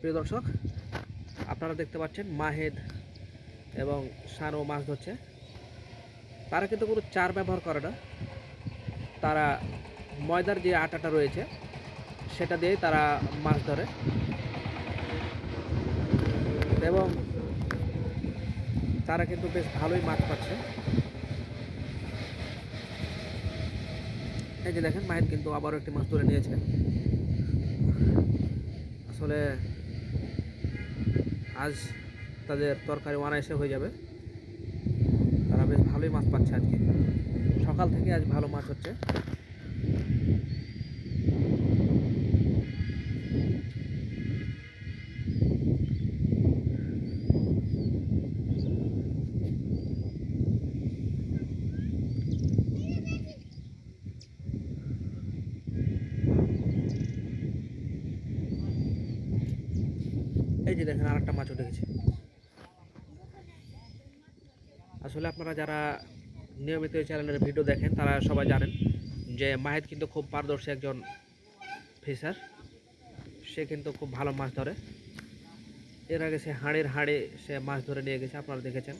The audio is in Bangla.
প্রিয় দর্শক, আপনারা দেখতে পাচ্ছেন মাহেদ এবং সানো মাছ ধরছে। তারা কিন্তু কোনো চার ব্যবহার করে না। তারা ময়দার যে আটাটা রয়েছে, সেটা দিয়েই তারা মাছ ধরে। এবং তারা কিন্তু বেশ ভালোই মাছ পাচ্ছে। এই যে দেখেন, মাহিদ কিন্তু আবারও একটি মাছ তুলে নিয়েছে। আসলে আজ তাদের তরকারি অনায়াসে হয়ে যাবে। তারা বেশ ভালোই মাছ পাচ্ছে আজকে। সকাল থেকে আজ ভালো মাছ হচ্ছে। যে দেখেন আর একটা মাছ উঠে গেছে আসলে আপনারা যারা নিয়মিত এই চ্যানেলের ভিডিও দেখেন, তারা সবাই জানেন যে মাহিদ কিন্তু খুব পারদর্শী একজন ফিশার সে কিন্তু খুব ভালো মাছ ধরে। এর আগে সে হাড়ের হাড়ে সে মাছ ধরে নিয়ে গেছে, আপনারা দেখেছেন।